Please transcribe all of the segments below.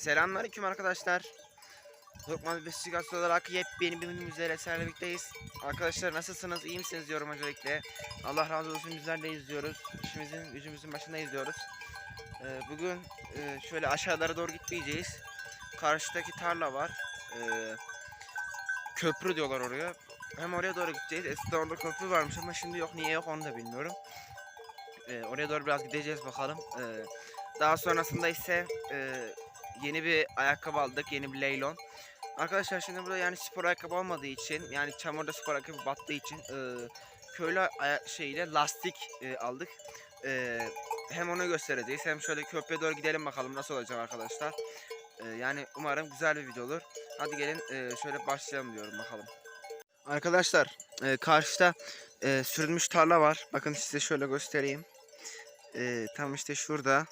Selamünaleyküm arkadaşlar. Lokman Beşiktaş olarak yepyeni bir videomuzla sizlerle birlikteyiz. Arkadaşlar nasılsınız? İyi misiniz diyorum öncelikle. Allah razı olsun bizler de izliyoruz. İşimizin gücümüzün başında izliyoruz. Ee, bugün e, şöyle aşağılara doğru gitmeyeceğiz. Karşıdaki tarla var. Ee, köprü diyorlar oraya. Hem oraya doğru gideceğiz. Eskiden orada köprü varmış ama şimdi yok. Niye yok onu da bilmiyorum. Ee, oraya doğru biraz gideceğiz bakalım. Ee, daha sonrasında ise e, yeni bir ayakkabı aldık. Yeni bir leylon. Arkadaşlar şimdi burada yani spor ayakkabı olmadığı için yani çamurda spor ayakkabı battığı için e, köylü şeyle lastik e, aldık. E, hem onu göstereceğiz hem şöyle köprüye doğru gidelim bakalım nasıl olacak arkadaşlar. E, yani umarım güzel bir video olur. Hadi gelin e, şöyle başlayalım diyorum bakalım. Arkadaşlar e, karşıda e, sürülmüş tarla var. Bakın size şöyle göstereyim. E, tam işte şurada.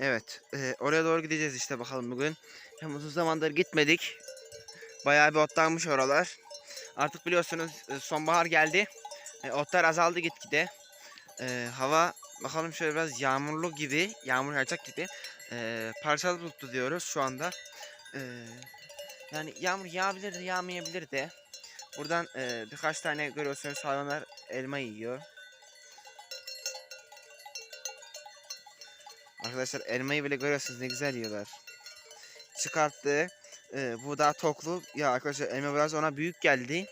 Evet. e, oraya doğru gideceğiz işte bakalım bugün. Hem uzun zamandır gitmedik. Bayağı bir otlanmış oralar. Artık biliyorsunuz sonbahar geldi. E, otlar azaldı gitgide. E, hava bakalım şöyle biraz yağmurlu gibi. Yağmur yağacak gibi. E, parçalı bulutlu diyoruz şu anda. E, yani yağmur yağabilir de yağmayabilir de. Buradan e, birkaç tane görüyorsunuz hayvanlar elma yiyor. Arkadaşlar elmayı bile görüyorsunuz ne güzel yiyorlar. Çıkarttı. E, bu daha toklu. Ya arkadaşlar elma biraz ona büyük geldi.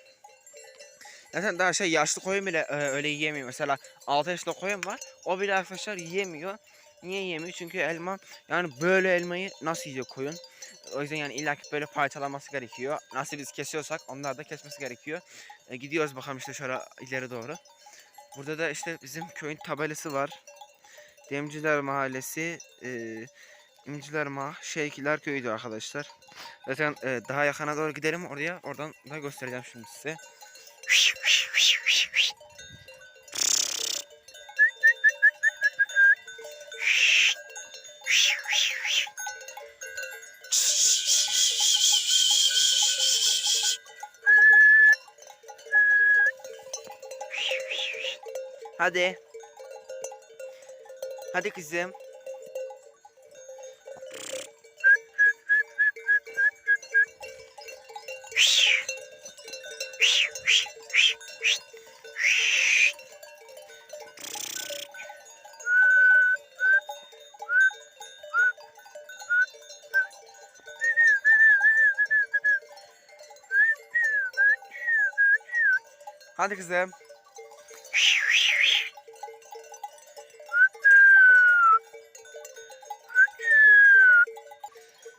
Zaten daha şey yaşlı koyun bile e, öyle yiyemiyor. Mesela 6 yaşında koyun var. O bile arkadaşlar yiyemiyor. Niye yiyemiyor? Çünkü elma yani böyle elmayı nasıl yiyor koyun? O yüzden yani illa ki böyle parçalanması gerekiyor. Nasıl biz kesiyorsak onlar da kesmesi gerekiyor. E, gidiyoruz bakalım işte şöyle ileri doğru. Burada da işte bizim köyün tabelası var. Demciler Mahallesi, e, İnciler Mah, Şeykiler Köyü'dür arkadaşlar. Zaten e, daha yakına doğru gidelim oraya. Oradan da göstereceğim şimdi size. Hadi. Hadi kızım. Hadi kızım.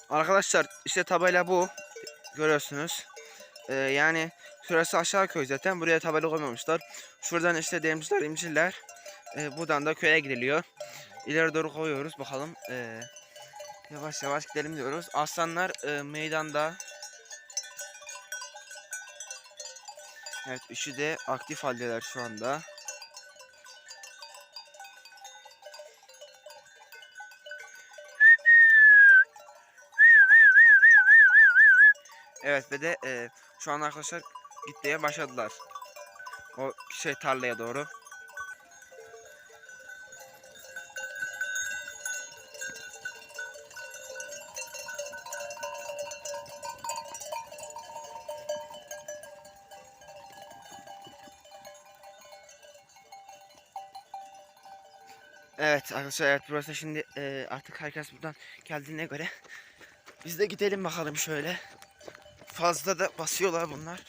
Arkadaşlar işte tabela bu. Görüyorsunuz. Ee, yani şurası aşağı köy zaten. Buraya tabela koymamışlar. Şuradan işte demciler, imciller. Ee, buradan da köye gidiliyor. İleri doğru koyuyoruz. Bakalım. Ee, yavaş yavaş gidelim diyoruz. Aslanlar e, meydanda. Evet üçü de aktif haldeler şu anda. Evet ve de e, şu an arkadaşlar gitmeye başladılar. O şey tarlaya doğru. Evet arkadaşlar evet burası şimdi e, artık herkes buradan geldiğine göre biz de gidelim bakalım şöyle. Fazla da basıyorlar bunlar.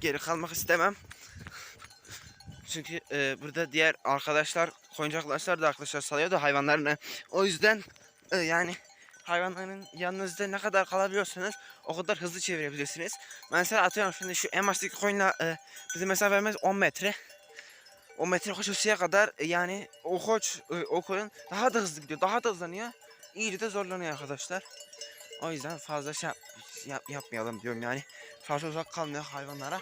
Geri kalmak istemem. Çünkü e, burada diğer arkadaşlar, koyuncaklaşlar da arkadaşlar salıyor da hayvanlarını. O yüzden e, yani hayvanların yanınızda ne kadar kalabiliyorsanız o kadar hızlı çevirebilirsiniz. Mesela atıyorum şimdi şu baştaki koyunla e, bizim mesafemiz 10 metre. 10 metre koşusuya kadar e, yani o koç e, o koyun daha da hızlı gidiyor, daha da hızlanıyor. İyice de zorlanıyor arkadaşlar. O yüzden fazla şey yap, yap- yapmayalım diyorum yani. Fazla uzak kalmıyor hayvanlara.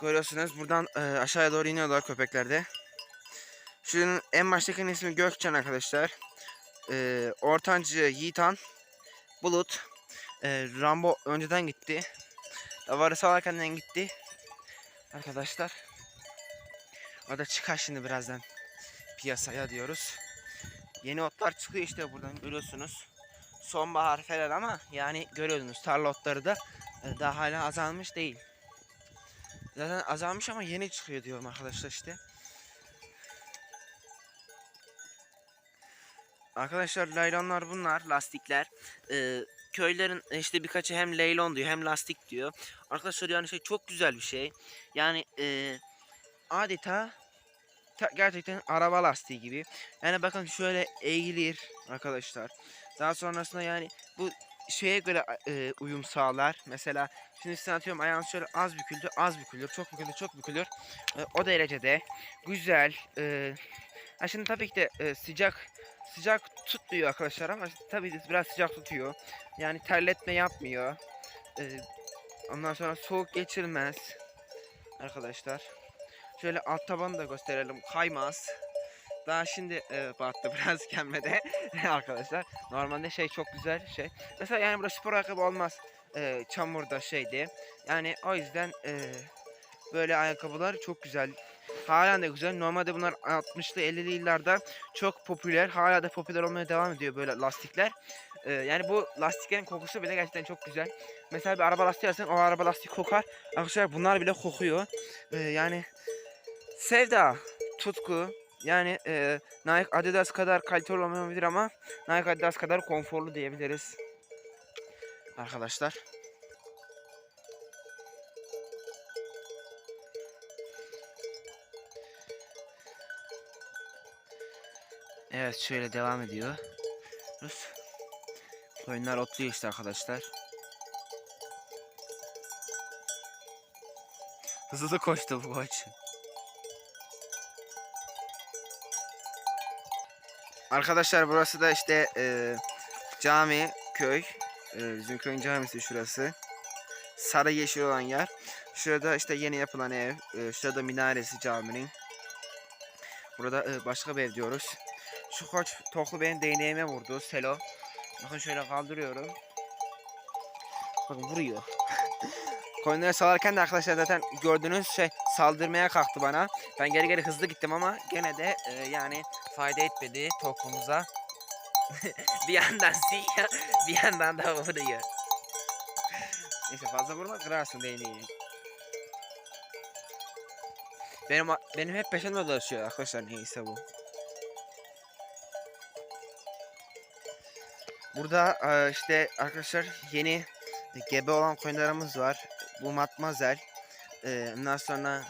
Görüyorsunuz buradan e, aşağıya doğru iniyorlar köpekler de. Şunun en baştakinin ismi Gökçen arkadaşlar. E, ortancı Yiğitan. Bulut. E, Rambo önceden gitti. Davarı salarkenden gitti. Arkadaşlar. O da çıkar şimdi birazdan piyasaya diyoruz. Yeni otlar çıkıyor işte buradan görüyorsunuz. Sonbahar falan ama yani görüyorsunuz tarla otları da e, daha hala azalmış değil. Zaten azalmış ama yeni çıkıyor diyorum arkadaşlar işte. Arkadaşlar laylonlar bunlar lastikler. Ee, köylerin işte birkaçı hem laylon diyor hem lastik diyor. Arkadaşlar yani şey çok güzel bir şey. Yani e, adeta ta- gerçekten araba lastiği gibi. Yani bakın şöyle eğilir arkadaşlar. Daha sonrasında yani bu şeye göre e, uyum sağlar. Mesela şimdi size atıyorum ayağınız şöyle az büküldü, az bükülür, çok büküldü, çok bükülür. E, o derecede güzel. E, ha şimdi tabii ki de e, sıcak sıcak tutmuyor arkadaşlar ama tabii de biraz sıcak tutuyor. Yani terletme yapmıyor. E, ondan sonra soğuk geçirmez arkadaşlar. Şöyle alt tabanı da gösterelim. Kaymaz. Daha şimdi e, battı biraz gelmede arkadaşlar. Normalde şey çok güzel şey. Mesela yani burada spor ayakkabı olmaz. E, çamurda şeydi. Yani o yüzden e, böyle ayakkabılar çok güzel. Hala da güzel. Normalde bunlar 60'lı 50'li yıllarda çok popüler. Hala da popüler olmaya devam ediyor böyle lastikler. E, yani bu lastiklerin kokusu bile gerçekten çok güzel. Mesela bir araba lastiği alırsan o araba lastiği kokar. Arkadaşlar bunlar bile kokuyor. E, yani sevda, tutku. Yani e, Nike Adidas kadar kaliteli olmayabilir ama Nike Adidas kadar konforlu diyebiliriz. Arkadaşlar. Evet şöyle devam ediyor. Rus. Koyunlar otluyor işte arkadaşlar. Hızlı koştu bu koç. Arkadaşlar burası da işte e, cami, köy. E, bizim köyün camisi şurası. Sarı yeşil olan yer. Şurada işte yeni yapılan ev. E, şurada minaresi caminin. Burada e, başka bir ev diyoruz. Şu koç toklu benim değneğime vurdu. Selo. Bakın şöyle kaldırıyorum. Bakın vuruyor. Koyunları salarken de arkadaşlar zaten gördüğünüz şey saldırmaya kalktı bana. Ben geri geri hızlı gittim ama gene de e, yani fayda etmedi toplumuza. bir yandan siyah, bir yandan da vuruyor. Neyse fazla vurma kırarsın değneği. Benim benim hep peşimde dolaşıyor arkadaşlar neyse bu. Burada e, işte arkadaşlar yeni gebe olan koyunlarımız var. Bu matmazel. E, ondan sonra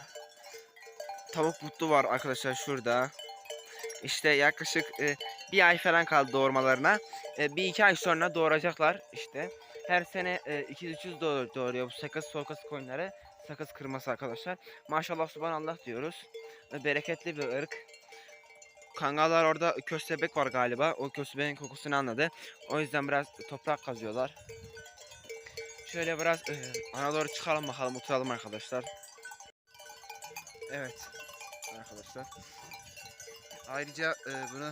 tavuk mutlu var arkadaşlar şurada. İşte yaklaşık e, bir ay falan kaldı doğurmalarına. E, bir iki ay sonra doğuracaklar işte. Her sene e, 200-300 doğur, doğuruyor bu sakız sokası koyunları. Sakız kırması arkadaşlar. Maşallah subhanallah diyoruz. E, bereketli bir ırk. Kangallar orada köstebek var galiba. O köstebeğin kokusunu anladı. O yüzden biraz toprak kazıyorlar. Şöyle biraz e, ana doğru çıkalım bakalım oturalım arkadaşlar. Evet arkadaşlar. Ayrıca e, bunu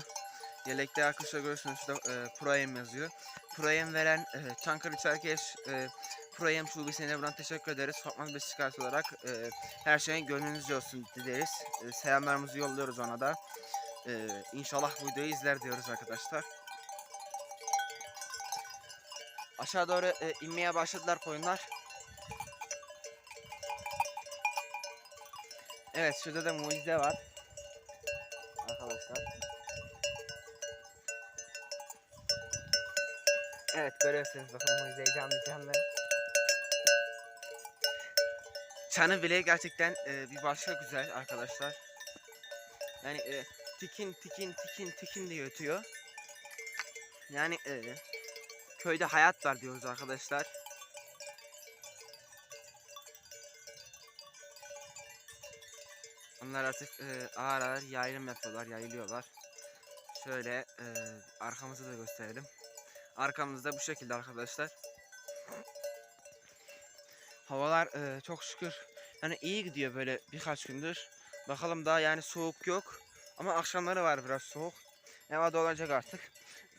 yelekte arkadaşlar görüyorsunuz şurada e, Proem yazıyor. Proem veren e, Çankırı Çerkeş e, Proem şubesine buradan teşekkür ederiz. Fatma Beşiktaş olarak e, her şeyin gönlünüzce olsun dileriz. E, selamlarımızı yolluyoruz ona da. E, inşallah videoyu izler diyoruz arkadaşlar. Aşağı doğru e, inmeye başladılar koyunlar. Evet şurada da mucize var. Arkadaşlar. Evet görüyorsunuz bakın mucizeyi canlı canlı. Çanı bile gerçekten e, bir başka güzel arkadaşlar. Yani e, tikin tikin tikin tikin diye ötüyor. Yani e, köyde hayat var diyoruz arkadaşlar. Onlar artık e, ağır ağır yayılım yapıyorlar, yayılıyorlar. Şöyle e, arkamızı da gösterelim. Arkamızda bu şekilde arkadaşlar. Havalar e, çok şükür yani iyi gidiyor böyle birkaç gündür. Bakalım daha yani soğuk yok. Ama akşamları var biraz soğuk. Hava olacak artık.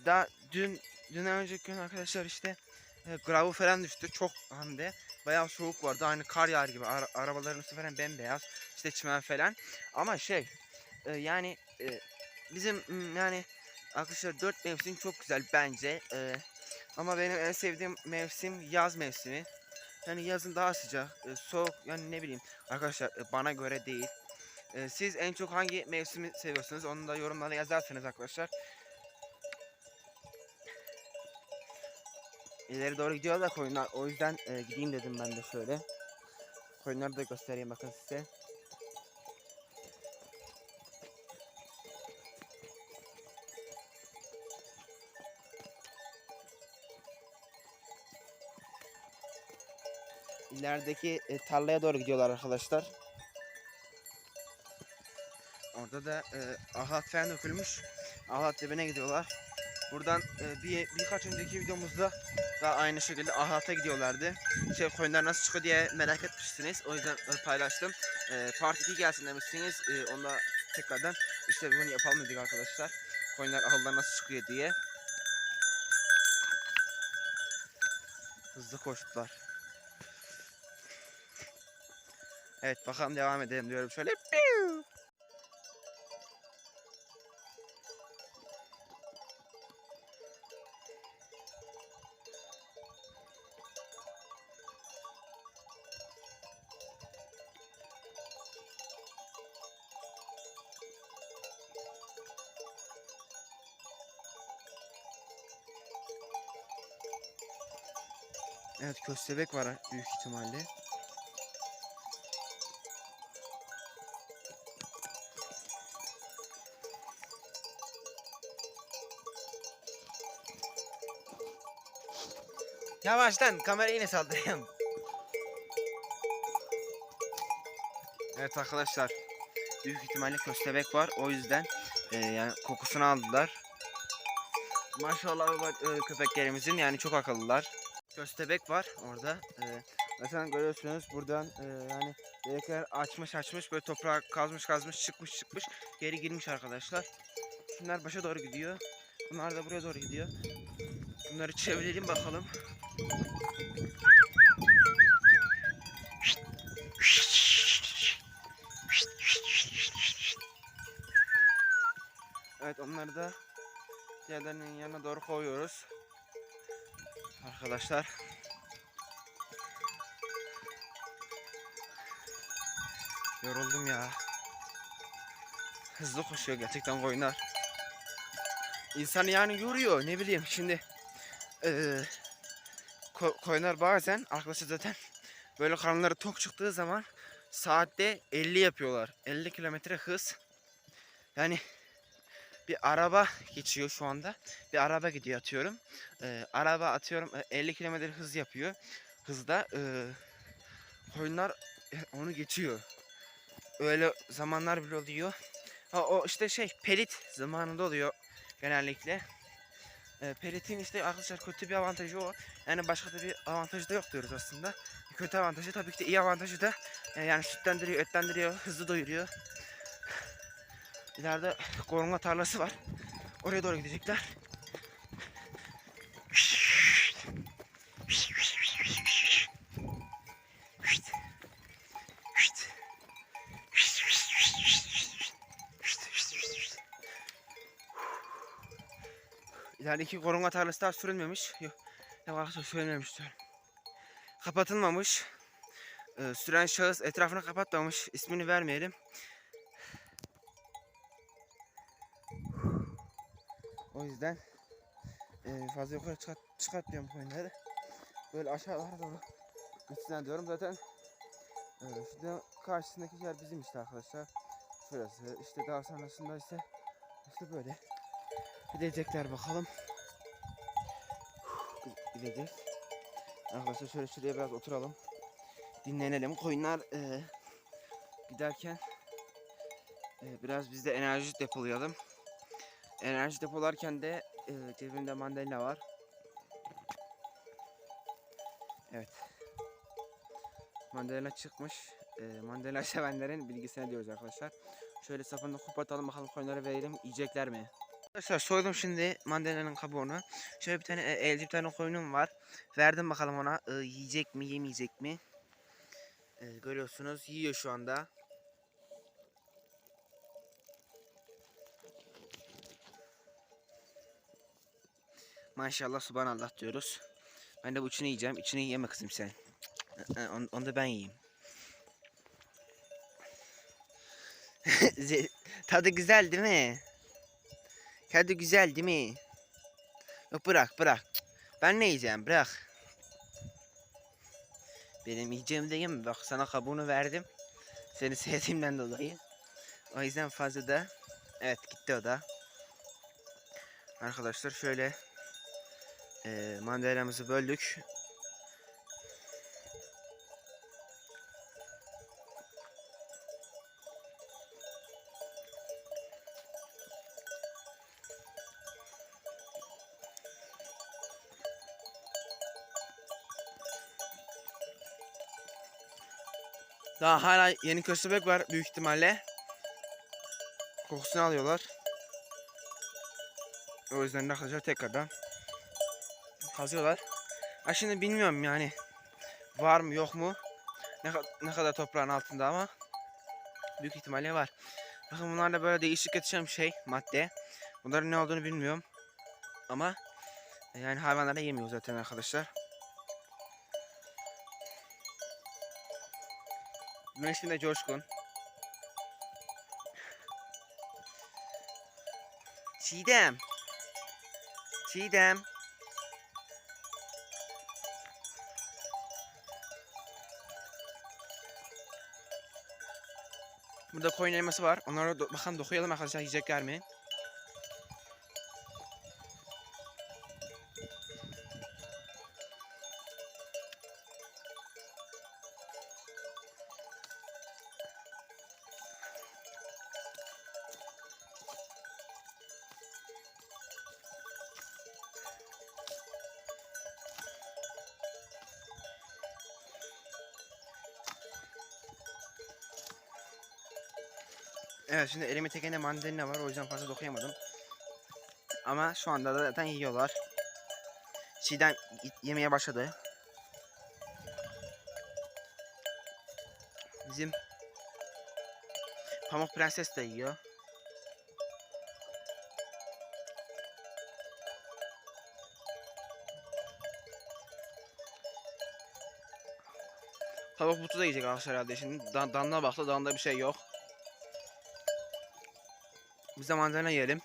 Daha dün dün önceki gün arkadaşlar işte e, gravu falan düştü. Çok hem bayağı soğuk vardı. Aynı kar yağar gibi. Ara, arabaların üstü falan bembeyaz. İşte çimen falan. Ama şey e, yani e, bizim yani Arkadaşlar dört mevsim çok güzel bence. Ee, ama benim en sevdiğim mevsim yaz mevsimi. Yani yazın daha sıcak, e, soğuk yani ne bileyim. Arkadaşlar e, bana göre değil. E, siz en çok hangi mevsimi seviyorsunuz? Onu da yorumlara yazarsınız arkadaşlar. İleri doğru gidiyor da koyunlar. O yüzden e, gideyim dedim ben de şöyle. Koyunları da göstereyim bakın size. İlerideki e, tarlaya doğru gidiyorlar arkadaşlar. Orada da e, ahlat falan dökülmüş. Ahlat dibine gidiyorlar. Buradan e, bir birkaç önceki videomuzda da aynı şekilde ahlata gidiyorlardı. Şey koyunlar nasıl çıkıyor diye merak etmişsiniz. O yüzden e, paylaştım. E, part 2 gelsin demişsiniz. E, onu da tekrardan işte bunu yapalım dedik arkadaşlar. Koyunlar ahıldan nasıl çıkıyor diye. Hızlı koştular. Evet bakalım devam edelim diyorum şöyle. Piu! Evet köstebek var büyük ihtimalle. Yavaştan kamerayı yine saldırayım. Evet arkadaşlar. Büyük ihtimalle köstebek var. O yüzden e, yani kokusunu aldılar. Maşallah var, e, köpeklerimizin yani çok akıllılar. Köstebek var orada. E, mesela görüyorsunuz buradan e, yani delikler açmış açmış böyle toprağa kazmış kazmış çıkmış çıkmış geri girmiş arkadaşlar. Şunlar başa doğru gidiyor. Bunlar da buraya doğru gidiyor. Bunları çevirelim bakalım. Evet onları da diğerlerinin yanına doğru koyuyoruz. Arkadaşlar. Yoruldum ya. Hızlı koşuyor gerçekten koyunlar. İnsanı yani yoruyor ne bileyim şimdi. Eee ko- koyunlar bazen arkadaşlar zaten böyle karınları tok çıktığı zaman saatte 50 yapıyorlar. 50 kilometre hız. Yani bir araba geçiyor şu anda. Bir araba gidiyor atıyorum. Ee, araba atıyorum e, 50 kilometre hız yapıyor. Hızda e, koyunlar e, onu geçiyor. Öyle zamanlar bile oluyor. Ha, o işte şey perit zamanında oluyor genellikle. E, peritin işte arkadaşlar kötü bir avantajı o. Yani başka da bir avantajı da yok diyoruz aslında. Kötü avantajı tabii ki de iyi avantajı da e, yani sütlendiriyor, etlendiriyor, hızlı doyuruyor. İleride korunma tarlası var. Oraya doğru gidecekler. İlerideki korunma tarlası daha sürülmemiş. Yok, yok sürülmemiş diyorum. Kapatılmamış. Ee, süren şahıs etrafını kapatmamış. İsmini vermeyelim. Yüzden e, fazla yukarı çıkart, çıkartmıyorum koyunları. Böyle aşağılara doğru gitsinler diyorum. Zaten e, şurada karşısındaki yer bizim işte arkadaşlar. Şurası işte daha sonrasında ise işte böyle gidecekler bakalım. Gideceğiz. Arkadaşlar şöyle şuraya biraz oturalım. Dinlenelim. Koyunlar e, giderken e, biraz biz de enerji depolayalım. Enerji depolarken de e, cebimde mandalina var. Evet. Mandalina çıkmış. E, mandalina sevenlerin bilgisine diyoruz arkadaşlar. Şöyle sapını kopartalım bakalım koyunlara verelim. Yiyecekler mi? Arkadaşlar soydum şimdi mandalina'nın kabuğunu. Şöyle bir tane e, elde bir tane koyunum var. Verdim bakalım ona. E, yiyecek mi yemeyecek mi? E, görüyorsunuz yiyor şu anda. Maşallah subhanallah diyoruz. Ben de bu içini yiyeceğim. İçini yeme kızım sen. I, Onu, onu da ben yiyeyim. Tadı güzel değil mi? Tadı güzel değil mi? Yok bırak bırak. Ben ne yiyeceğim bırak. Benim yiyeceğim de yeme. Bak sana kabuğunu verdim. Seni sevdiğimden dolayı. O yüzden fazla da. Evet gitti o da. Arkadaşlar şöyle eee mandalinamızı böldük. Daha hala yeni köstebek var büyük ihtimalle. Kokusunu alıyorlar. O yüzden de arkadaşlar tekrardan kazıyorlar. Ha şimdi bilmiyorum yani var mı yok mu ne, ne kadar toprağın altında ama büyük ihtimalle var. Bakın bunlar da böyle değişik yetişen bir şey madde. Bunların ne olduğunu bilmiyorum ama yani hayvanlar da yemiyor zaten arkadaşlar. Bunun ismi de Coşkun. Çiğdem. Çiğdem. Burada koyun elması var. Onlara do- bakalım dokuyalım arkadaşlar yiyecekler mi? Evet şimdi elime tekende mandalina var o yüzden fazla dokuyamadım. Ama şu anda da zaten yiyorlar. Çiğdem yemeye başladı. Bizim Pamuk Prenses de yiyor. Tavuk butu da yiyecek arkadaşlar herhalde şimdi. Dan danına baktı, danda bir şey yok. Biz de mandalina yiyelim.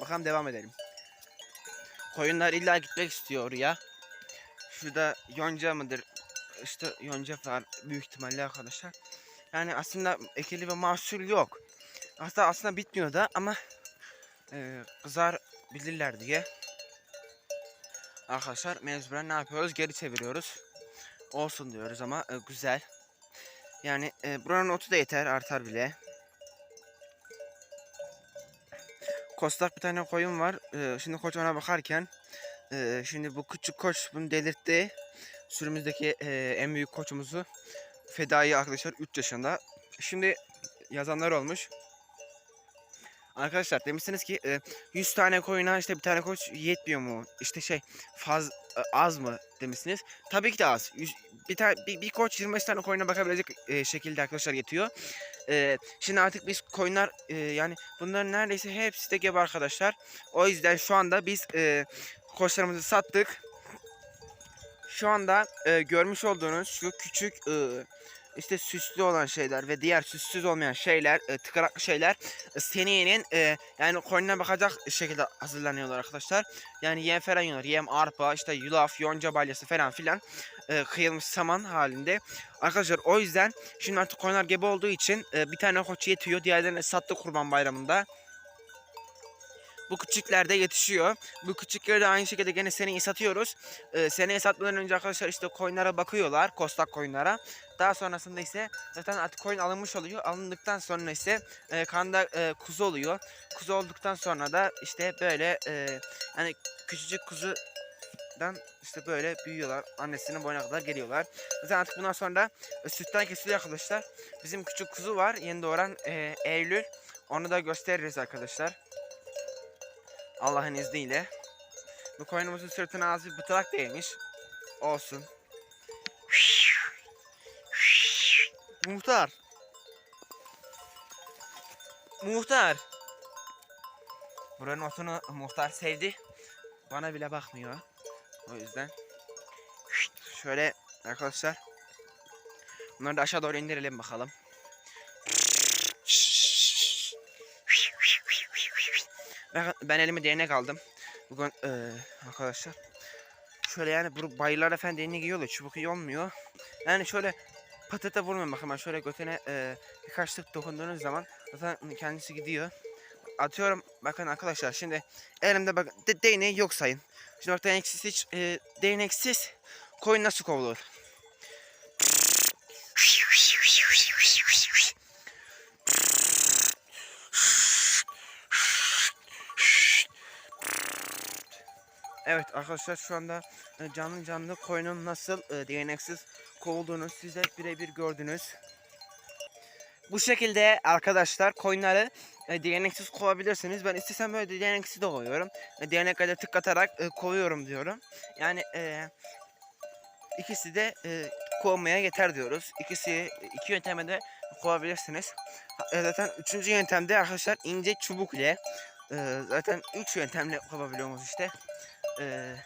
Bakalım devam edelim. Koyunlar illa gitmek istiyor oraya. Şurada yonca mıdır? İşte yonca var büyük ihtimalle arkadaşlar. Yani aslında ekili ve mahsul yok. Aslında aslında bitmiyor da ama e, kızar bilirler diye. Arkadaşlar mecburen ne yapıyoruz? Geri çeviriyoruz. Olsun diyoruz ama e, güzel. Yani e, buranın otu da yeter artar bile. Kostak bir tane koyun var. Ee, şimdi koç ona bakarken e, şimdi bu küçük koç bunu delirtti. Sürümüzdeki e, en büyük koçumuzu Fedai arkadaşlar 3 yaşında. Şimdi yazanlar olmuş. Arkadaşlar demişsiniz ki e, 100 tane koyuna işte bir tane koç yetmiyor mu? İşte şey faz e, az mı demişsiniz. Tabii ki de az. Yüz- bir tane bir, bir koç 25 tane koyuna bakabilecek şekilde arkadaşlar yetiyor. E, şimdi artık biz koyunlar e, yani bunların neredeyse hepsi de gebe arkadaşlar. O yüzden şu anda biz e, koçlarımızı sattık. Şu anda e, görmüş olduğunuz şu küçük e, işte süslü olan şeyler ve diğer süssüz olmayan şeyler, e, tıkaraklı şeyler e, seneyenin e, yani koyununa bakacak şekilde hazırlanıyorlar arkadaşlar. Yani yem falan yiyorlar. Yem, arpa, işte yulaf, yonca balyası falan filan e, kıyılmış saman halinde. Arkadaşlar o yüzden şimdi artık koyunlar gebe olduğu için e, bir tane koç yetiyor. Diğerlerini sattı kurban bayramında. Bu küçükler de yetişiyor. Bu küçükleri de aynı şekilde gene seneyi satıyoruz. Ee, seneye satmadan önce arkadaşlar işte koyunlara bakıyorlar. Kostak koyunlara. Daha sonrasında ise zaten artık koyun alınmış oluyor. Alındıktan sonra ise e, kanda e, kuzu oluyor. Kuzu olduktan sonra da işte böyle e, yani küçücük kuzudan işte böyle büyüyorlar. Annesinin boyuna kadar geliyorlar. Zaten artık bundan sonra e, sütten kesiliyor arkadaşlar. Bizim küçük kuzu var. Yeni doğuran e, Eylül. Onu da gösteririz arkadaşlar. Allah'ın izniyle. Bu koyunumuzun sırtına az bir bıtılak değmiş. Olsun. Muhtar. Muhtar. Buranın otunu muhtar sevdi. Bana bile bakmıyor. O yüzden. Şöyle arkadaşlar. Bunları da aşağı doğru indirelim bakalım. Ben, ben elime değnek aldım. Bugün eee, arkadaşlar. Şöyle yani bu bayırlarda falan değnek yiyorlar. Çubuk iyi olmuyor. Yani şöyle patata vurmayın bakın ben şöyle götüne eee birkaç tık dokunduğunuz zaman zaten kendisi gidiyor. Atıyorum bakın arkadaşlar şimdi elimde bakın de, değneği yok sayın. Şimdi bak değneksiz hiç eee, değneksiz koyun nasıl kovulur? Evet arkadaşlar şu anda e, canlı canlı koyunun nasıl e, değneksiz kovulduğunu siz de birebir gördünüz. Bu şekilde arkadaşlar koyunları e, değneksiz kovabilirsiniz. Ben istesem böyle değneksiz de kovuyorum. E, değnekle tık atarak e, kovuyorum diyorum. Yani e, ikisi de e, kovmaya yeter diyoruz. İkisi iki yönteme de kovabilirsiniz. E, zaten üçüncü yöntemde arkadaşlar ince çubuk ile e, zaten üç yöntemle kovabiliyoruz işte. Ee,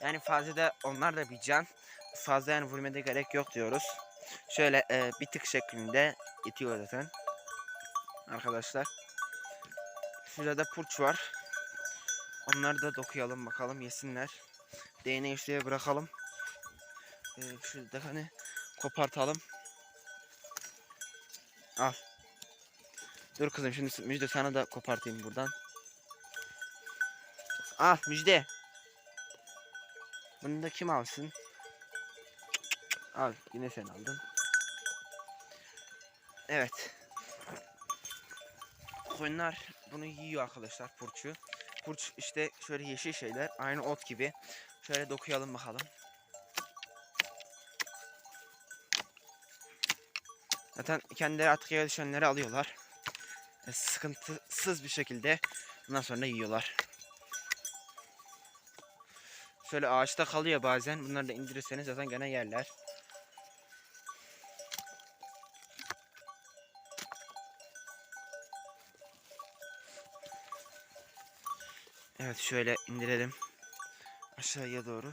yani fazla da onlar da bir can. Fazla yani vurmaya gerek yok diyoruz. Şöyle e, bir tık şeklinde itiyor zaten. Arkadaşlar. Şurada da purç var. Onları da dokuyalım bakalım yesinler. Değneği şuraya bırakalım. Ee, şurada hani kopartalım. Al. Dur kızım şimdi müjde sana da kopartayım buradan. Al müjde. Bunu da kim alsın? Al yine sen aldın. Evet. Koyunlar bunu yiyor arkadaşlar purçu. Purç işte şöyle yeşil şeyler aynı ot gibi. Şöyle dokuyalım bakalım. Zaten kendileri yere düşenleri alıyorlar. E, sıkıntısız bir şekilde bundan sonra yiyorlar. Şöyle ağaçta kalıyor bazen. Bunları da indirirseniz zaten gene yerler. Evet şöyle indirelim. Aşağıya doğru.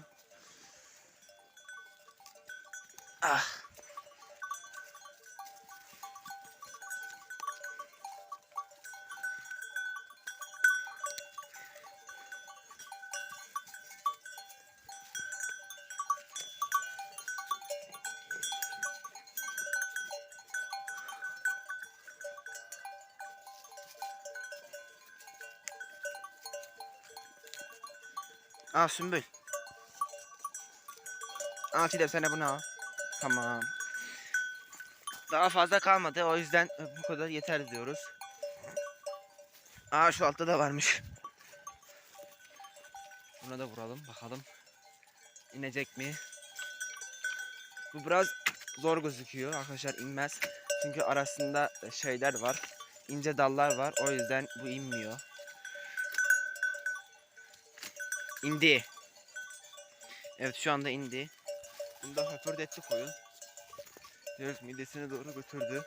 Ah. Al Sümbül. Al Çiğdem sen de bunu al. Tamam. Daha fazla kalmadı o yüzden e, bu kadar yeter diyoruz. Aa şu altta da varmış. Buna da vuralım bakalım. İnecek mi? Bu biraz zor gözüküyor arkadaşlar inmez. Çünkü arasında şeyler var. ince dallar var o yüzden bu inmiyor. İndi. Evet şu anda indi. Bunda höpürdetti koyun. Diyoruz midesine doğru götürdü.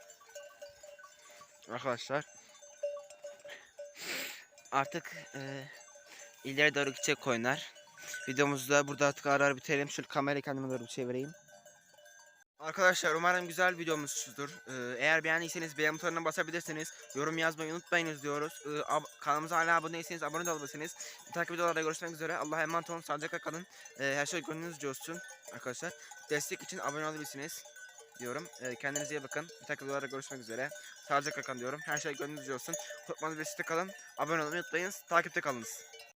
Arkadaşlar. Artık e, ileri doğru gidecek koyunlar. Videomuzu da burada artık ara ara bitirelim. Şu kamerayı kendime doğru bir çevireyim. Arkadaşlar umarım güzel videomuzdur. Ee, eğer beğendiyseniz beğen butonuna basabilirsiniz. Yorum yazmayı unutmayınız diyoruz. Ee, ab- kanalımıza hala abone değilseniz abone de olabilirsiniz. Takip videolarda görüşmek üzere. Allah'a emanet olun. Sağlıcakla kalın. Ee, her şey gönlünüzce olsun arkadaşlar. Destek için abone olabilirsiniz diyorum. Ee, kendinize iyi bakın. Bir takip videolarda görüşmek üzere. Sağlıcakla kalın diyorum. Her şey gönlünüzce olsun. Korkmanız ve kalın. Abone olmayı unutmayın. Takipte kalınız.